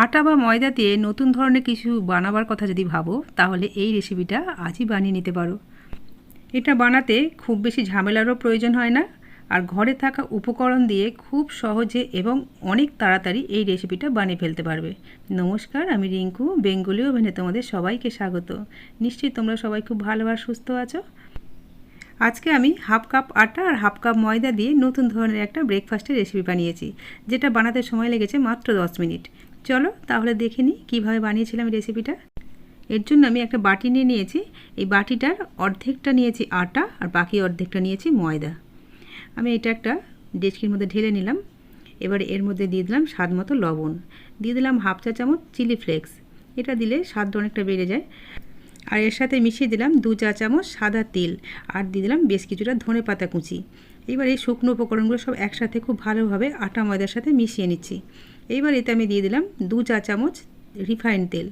আটা বা ময়দা দিয়ে নতুন ধরনের কিছু বানাবার কথা যদি ভাবো, তাহলে এই রেসিপিটা আজই বানিয়ে নিতে পারো। এটা বানাতে খুব বেশি ঝামেলারও প্রয়োজন হয় না, আর ঘরে থাকা উপকরণ দিয়ে খুব সহজে এবং অনেক তাড়াতাড়ি এই রেসিপিটা বানিয়ে ফেলতে পারবে। নমস্কার, আমি রিঙ্কু, বেঙ্গলি ওভেনে তোমাদের সবাইকে স্বাগত। নিশ্চয়ই তোমরা সবাই খুব ভালো আর সুস্থ আছো? আজকে আমি হাফ কাপ আটা আর হাফ কাপ ময়দা দিয়ে নতুন ধরনের একটা ব্রেকফাস্টের রেসিপি বানিয়েছি, যেটা বানাতে সময় লেগেছে মাত্র দশ মিনিট। চলো তাহলে দেখে নিই কীভাবে বানিয়েছিলাম রেসিপিটা। এর জন্য আমি একটা বাটি নিয়ে নিয়েছি। এই বাটিটার অর্ধেকটা নিয়েছি আটা আর বাকি অর্ধেকটা নিয়েছি ময়দা। আমি এটা একটা ডেচকির মধ্যে ঢেলে নিলাম। এবারে এর মধ্যে দিয়ে দিলাম স্বাদ মতো লবণ। দিয়ে দিলাম হাফ চা চামচ চিলি ফ্লেক্স। এটা দিলে স্বাদটা অনেকটা বেড়ে যায়। আর এর সাথে মিশিয়ে দিলাম দু চা চামচ সাদা তেল। আর দিয়ে দিলাম বেশ কিছুটা ধনে পাতা কুচি। এবার এই শুকনো উপকরণগুলো সব একসাথে খুব ভালোভাবে আটা ময়দার সাথে মিশিয়ে নিচ্ছি। এইবার এতে আমি দিয়ে দিলাম দু চা চামচ রিফাইন তেল।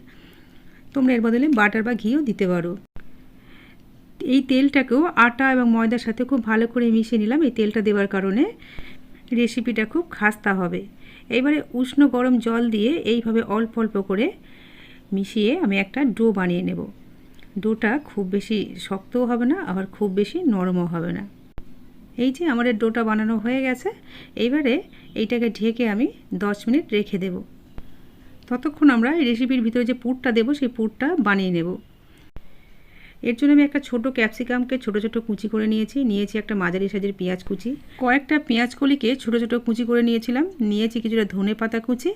তোমরা এর বদলে বাটার বা ঘিও দিতে পারো। এই তেলটাকেও আটা এবং ময়দার সাথে খুব ভালো করে মিশিয়ে নিলাম এই তেলটা দেওয়ার কারণে। রেসিপিটা খুব খাস্তা হবে। এবারে উষ্ণ গরম জল দিয়ে এইভাবে অল্প অল্প করে মিশিয়ে আমি একটা ডো বানিয়ে নেব। ডোটা খুব বেশি শক্তও হবে না, আবার খুব বেশি নরমও হবে না। এই যে আমার ডোটা বানানো হয়ে গেছে, এইবারে এইটাকে ঢেকে আমি দশ মিনিট রেখে দেব। ততক্ষণ আমরা এই রেসিপির ভিতরে যে পুরটা দেবো, সেই পুরটা বানিয়ে নেব। এর জন্য আমি একটা ছোট ক্যাপসিকামকে ছোট ছোট কুচি করে নিয়েছি। নিয়েছি একটা মাঝারি সাইজের পেঁয়াজ কুচি। কয়েকটা পেঁয়াজ কলিকে ছোট ছোট কুচি করে নিয়েছিলাম। নিয়েছি কিছুটা ধনে পাতা কুচি।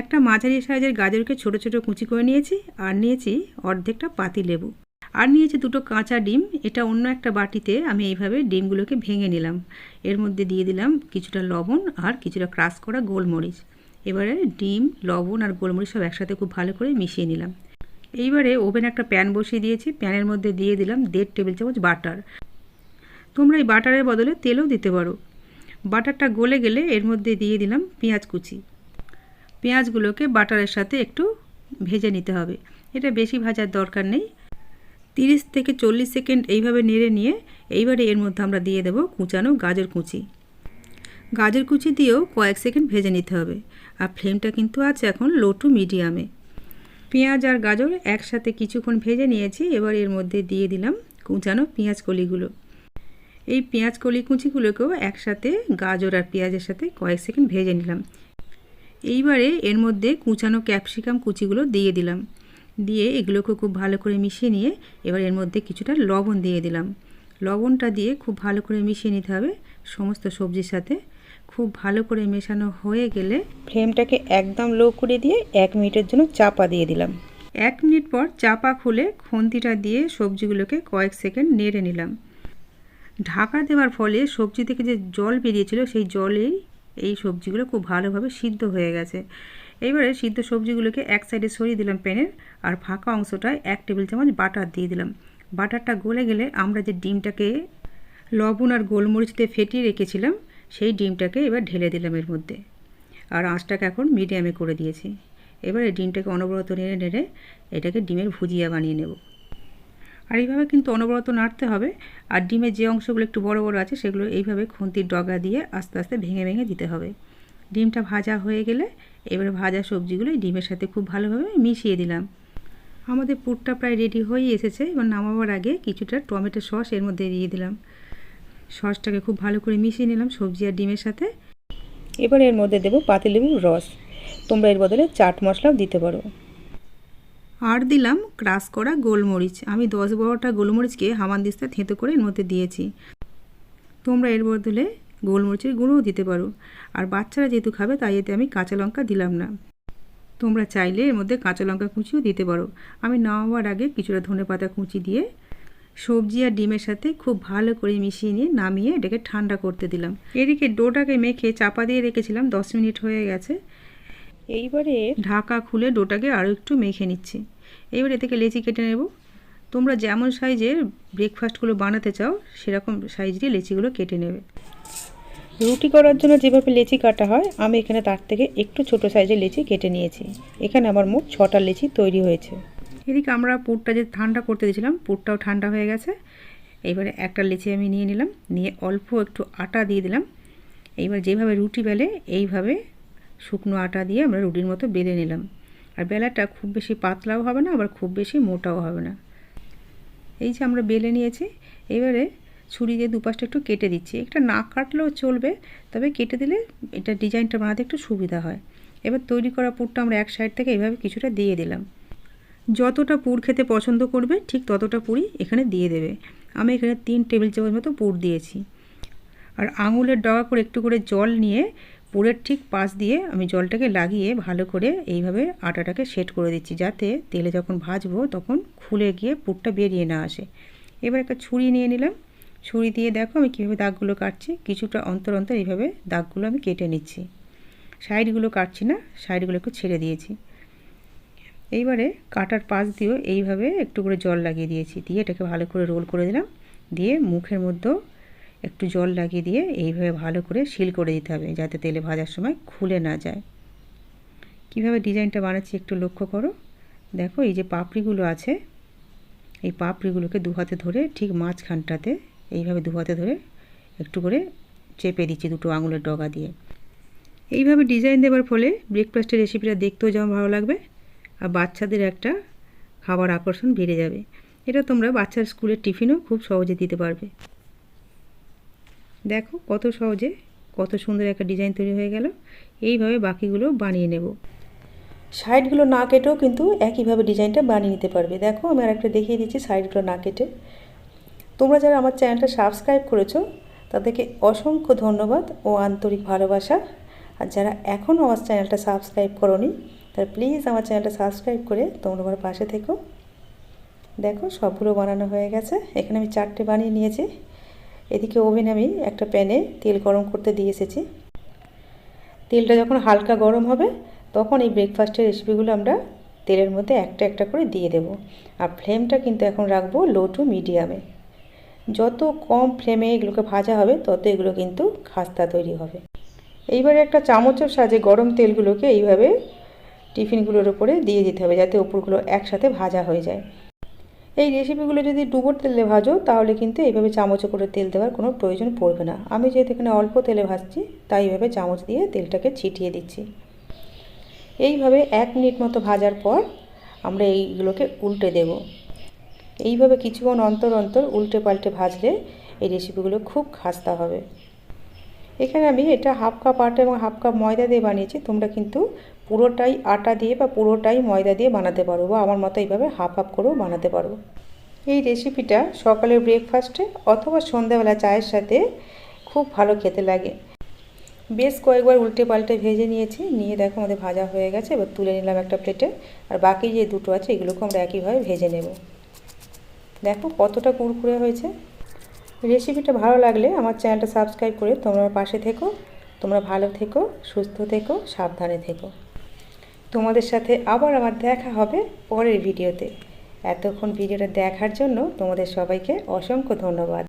একটা মাঝারি সাইজের গাজরকে ছোট ছোট কুচি করে নিয়েছি। আর নিয়েছি অর্ধেকটা পাতি লেবু আর নিয়েছি দুটো কাঁচা ডিম, এটা অন্য একটা বাটিতে আমি এইভাবে ডিমগুলোকে ভেঙে নিলাম। এর মধ্যে দিয়ে দিলাম কিছুটা লবণ আর কিছুটা ক্রাশ করা গোলমরিচ। এবারে ডিম, লবণ আর গোলমরিচ সব একসাথে খুব ভালো করে মিশিয়ে নিলাম। এইবারে ওভেন একটা প্যান বসিয়ে দিয়েছি, প্যানের মধ্যে দিয়ে দিলাম দেড় টেবিল চামচ বাটার। তোমরা এই বাটারের বদলে তেলও দিতে পারো। বাটারটা গলে গেলে এর মধ্যে দিয়ে দিলাম পেঁয়াজ কুচি। পেঁয়াজগুলোকে বাটারের সাথে একটু ভেজে নিতে হবে। এটা বেশি ভাজার দরকার নেই। তিরিশ থেকে চল্লিশ সেকেন্ড এইভাবে নেড়ে নিয়ে এইবারে এর মধ্যে আমরা দিয়ে দেবো কুচানো গাজর কুচি। গাজর কুচি দিয়েও কয়েক সেকেন্ড ভেজে নিতে হবে। আর ফ্লেমটা কিন্তু আছে এখন লো টু মিডিয়ামে। পেঁয়াজ আর গাজর একসাথে কিছুক্ষণ ভেজে নিয়েছি, এবার এর মধ্যে দিয়ে দিলাম কুচানো পেঁয়াজ কলিগুলো। এই পেঁয়াজ কলি কুচিগুলোকেও একসাথে গাজর আর পেঁয়াজের সাথে কয়েক সেকেন্ড ভেজে নিলাম। এইবারে এর মধ্যে কুচানো ক্যাপসিকাম কুচিগুলো দিয়ে দিলাম। দিয়ে এগুলোকে খুব ভালো করে মিশিয়ে নিয়ে এবার এর মধ্যে কিছুটা লবণ দিয়ে দিলাম। লবণটা দিয়ে খুব ভালো করে মিশিয়ে নিতে হবে সমস্ত সবজির সাথে। খুব ভালো করে মেশানো হয়ে গেলে ফ্লেমটাকে একদম লো করে দিয়ে এক মিনিটের জন্য চাপা দিয়ে দিলাম। এক মিনিট পর চাপা খুলে খুন্তিটা দিয়ে সবজিগুলোকে কয়েক সেকেন্ড নেড়ে নিলাম। ঢাকা দেওয়ার ফলে সবজি থেকে যে জল বেরিয়েছিল সেই জলেই এই সবজিগুলো খুব ভালোভাবে সিদ্ধ হয়ে গেছে। এইবারে সিদ্ধ সবজিগুলোকে এক সাইডে সরিয়ে দিলাম প্যানের আর ফাঁকা অংশটায় এক টেবিল চামচ বাটার দিয়ে দিলাম। বাটারটা গলে গেলে আমরা যে ডিমটাকে লবণ আর গোলমরিচ দিয়ে ফেটিয়ে রেখেছিলাম, সেই ডিমটাকে এবার ঢেলে দিলাম এর মধ্যে। আর আঁচটাকে এখন মিডিয়ামে করে দিয়েছি। এবার এই ডিমটাকে অনবরত নেড়ে নেড়ে এটাকে ডিমের ভুজিয়া বানিয়ে নেব। আর এইভাবে কিন্তু অনবরত নাড়তে হবে, আর ডিমের যে অংশগুলো একটু বড় বড় আছে সেগুলো এইভাবে খুন্তির ডগা দিয়ে আস্তে আস্তে ভেঙে ভেঙে দিতে হবে। ডিমটা ভাজা হয়ে গেলে এবারে ভাজা সবজিগুলো ডিমের সাথে খুব ভালোভাবে মিশিয়ে দিলাম। আমাদের পুরটা প্রায় রেডি হয়ে এসেছে। এবার নামাবার আগে কিছুটা টমেটো সস এর মধ্যে দিয়ে দিলাম। সসটাকে খুব ভালো করে মিশিয়ে নিলাম সবজি আর ডিমের সাথে। এবার এর মধ্যে দেবো পাতিলেবুর রস। তোমরা এর বদলে চাট মশলাও দিতে পারো। আর দিলাম ক্রাশ করা গোলমরিচ। আমি দশ বারোটা গোলমরিচকে হামানদিস্তা থেঁতো করে এর মধ্যে দিয়েছি। তোমরা এর বদলে গোলমরিচের গুঁড়োও দিতে পারো। আর বাচ্চারা যেহেতু খাবে, তাই এতে আমি কাঁচা লঙ্কা দিলাম না। তোমরা চাইলে এর মধ্যে কাঁচা লঙ্কা কুচিও দিতে পারো। আমি নামাবার আগে কিছুটা ধনে পাতা কুচি দিয়ে সবজি আর ডিমের সাথে খুব ভালো করে মিশিয়ে নিয়ে নামিয়ে এটাকে ঠান্ডা করতে দিলাম। এদিকে ডোটাকে মেখে চাপা দিয়ে রেখেছিলাম, দশ মিনিট হয়ে গেছে। এইবারে ঢাকা খুলে ডোটাকে আরও একটু মেখে নিচ্ছি। এইবার এ থেকে লেচি কেটে নেব। তোমরা যেমন সাইজের ব্রেকফাস্টগুলো বানাতে চাও, সেরকম সাইজেরই লেচিগুলো কেটে নেবে। রুটি করার জন্য যেভাবে লেচি কাটা হয়, আমি এখানে তার থেকে একটু ছোট সাইজের লেচি কেটে নিয়েছি। এখানে আমার মোট ছটা লেচি তৈরি হয়েছে। এদিকে আমরা পুরটা যে ঠান্ডা করতে দিয়েছিলাম, পুরটাও ঠান্ডা হয়ে গেছে। এইবারে একটা লেচি আমি নিয়ে নিলাম, নিয়ে অল্প একটু আটা দিয়ে দিলাম। এইবার যেভাবে রুটি বেলে, এইভাবে শুকনো আটা দিয়ে আমরা রুটির মতো বেলে নিলাম। আর বেলাটা খুব বেশি পাতলাও হবে না, আবার খুব বেশি মোটাও হবে না। এই যে আমরা বেলে নিয়েছি, এবারে ছুরি দিয়ে দুপাশটা একটু কেটে দিচ্ছি। একটা না কাটলেও চলবে, তবে কেটে দিলে এটা ডিজাইনটা বানাতে একটু সুবিধা হয়। এবার তৈরি করা পুরটা আমরা এক সাইড থেকে এইভাবে কিছুটা দিয়ে দিলাম। যতটা পুর খেতে পছন্দ করবে, ঠিক ততটা পুরই এখানে দিয়ে দেবে। আমি এখানে তিন টেবিল চামচ মতো পুর দিয়েছি। আর আঙুলের ডগা করে একটু করে জল নিয়ে পুরের ঠিক পাশ দিয়ে আমি জলটাকে লাগিয়ে ভালো করে এইভাবে আটাটাকে সেট করে দিচ্ছি, যাতে তেলে যখন ভাজবো তখন খুলে গিয়ে পুরটা বেরিয়ে না আসে। এবার একটা ছুরি নিয়ে নিলাম। ছুরি দিয়ে দেখো আমি কীভাবে দাগগুলো কাটছি। কিছুটা অন্তর অন্তর এইভাবে দাগগুলো আমি কেটে নিচ্ছি। সাইডগুলো কাটছি না, সাইডগুলো একটু ছেড়ে দিয়েছি। এইবারে কাটার পাশ দিয়েও এইভাবে একটু করে জল লাগিয়ে দিয়েছি। দিয়ে এটাকে ভালো করে রোল করে দিলাম। দিয়ে মুখের মধ্যেও একটু জল লাগিয়ে দিয়ে এইভাবে ভালো করে সিল করে দিতে হবে যাতে তেলে ভাজার সময় খুলে না যায়। কীভাবে ডিজাইনটা বানাচ্ছি একটু লক্ষ্য করো। দেখো এই যে পাপড়িগুলো আছে, এই পাপড়িগুলোকে দু হাতে ধরে ঠিক মাঝখানটাতে এইভাবে দু হাতে ধরে একটু করে চেপে দিচ্ছি দুটো আঙুলের ডগা দিয়ে। এইভাবে ডিজাইন দেওয়ার ফলে ব্রেকফাস্টের রেসিপিটা দেখতেও যেমন ভালো লাগবে, আর বাচ্চাদের একটা খাবার আকর্ষণ বেড়ে যাবে। এটা তোমরা বাচ্চার স্কুলের টিফিনও খুব সহজে দিতে পারবে। দেখো কত সহজে, কত সুন্দর একটা ডিজাইন তৈরি হয়ে গেল। এইভাবে বাকিগুলো বানিয়ে নেব। সাইডগুলো না কেটেও কিন্তু একইভাবে ডিজাইনটা বানিয়ে নিতে পারবে। দেখো আমি আর একটা দেখিয়ে দিচ্ছি সাইডগুলো না কেটে। তোমরা যারা আমার চ্যানেলটা সাবস্ক্রাইব করেছ, তাদেরকে অসংখ্য ধন্যবাদ ও আন্তরিক ভালোবাসা। আর যারা এখনও আমার চ্যানেলটা সাবস্ক্রাইব করনি, তারা প্লিজ আমার চ্যানেলটা সাবস্ক্রাইব করে তোমরা আমার পাশে থেকো। দেখো, সবগুলো বানানো হয়ে গেছে। এখানে আমি চারটে বানিয়ে নিয়েছি। এদিকে ওভেন আমি একটা প্যানে তেল গরম করতে দিয়ে এসেছি। তেলটা যখন হালকা গরম হবে, তখন এই ব্রেকফাস্টের রেসিপিগুলো আমরা তেলের মধ্যে একটা একটা করে দিয়ে দেব। আর ফ্লেমটা কিন্তু এখন রাখব লো টু মিডিয়ামে যত কম ফ্লেমে এগুলোকে ভাজা হবে, তত এগুলো কিন্তু খাস্তা তৈরি হবে। এইবারে একটা চামচের সাহায্যে গরম তেলগুলোকে এইভাবে টিফিনগুলোর উপরে দিয়ে দিতে হবে, যাতে ওপরগুলো একসাথে ভাজা হয়ে যায়। এই রেসিপিগুলো যদি ডুবোর তেলে ভাজো, তাহলে কিন্তু এইভাবে চামচে করে তেল দেওয়ার কোনো প্রয়োজন পড়বে না। আমি যেহেতু এখানে অল্প তেলে ভাজছি, তাই এইভাবে চামচ দিয়ে তেলটাকে ছিটিয়ে দিচ্ছি। এইভাবে এক মিনিট মতো ভাজার পর আমরা এইগুলোকে উল্টে দেব। এইভাবে কিছুক্ষণ অন্তর অন্তর উল্টে পাল্টে ভাজলে এই রেসিপিগুলো খুব খাস্তা হবে। এখানে আমি এটা হাফ কাপ আটা এবং হাফ কাপ ময়দা দিয়ে বানিয়েছি। তোমরা কিন্তু পুরোটাই আটা দিয়ে বা পুরোটাই ময়দা দিয়ে বানাতে পারো বা আমার মতো এইভাবে হাফ হাফ করেও বানাতে পারো। এই রেসিপিটা সকালের ব্রেকফাস্টে অথবা সন্ধ্যাবেলা চায়ের সাথে খুব ভালো খেতে লাগে। বেশ কয়েকবার উল্টে পাল্টে ভেজে নিয়েছি। নিয়ে দেখো আমাদের ভাজা হয়ে গেছে। এবার তুলে নিলাম একটা প্লেটে আর বাকি যে দুটো আছে এগুলোকে আমরা একইভাবে ভেজে নেব। দেখো কতটা কুরকুরে হয়েছে। রেসিপিটা ভালো লাগলে আমার চ্যানেলটা সাবস্ক্রাইব করে তোমরা পাশে থেকো। তোমরা ভালো থেকো, সুস্থ থেকো, সাবধানে থেকো। তোমাদের সাথে আবার আমার দেখা হবে পরের ভিডিওতে। এতক্ষণ ভিডিওটা দেখার জন্য তোমাদের সবাইকে অসংখ্য ধন্যবাদ।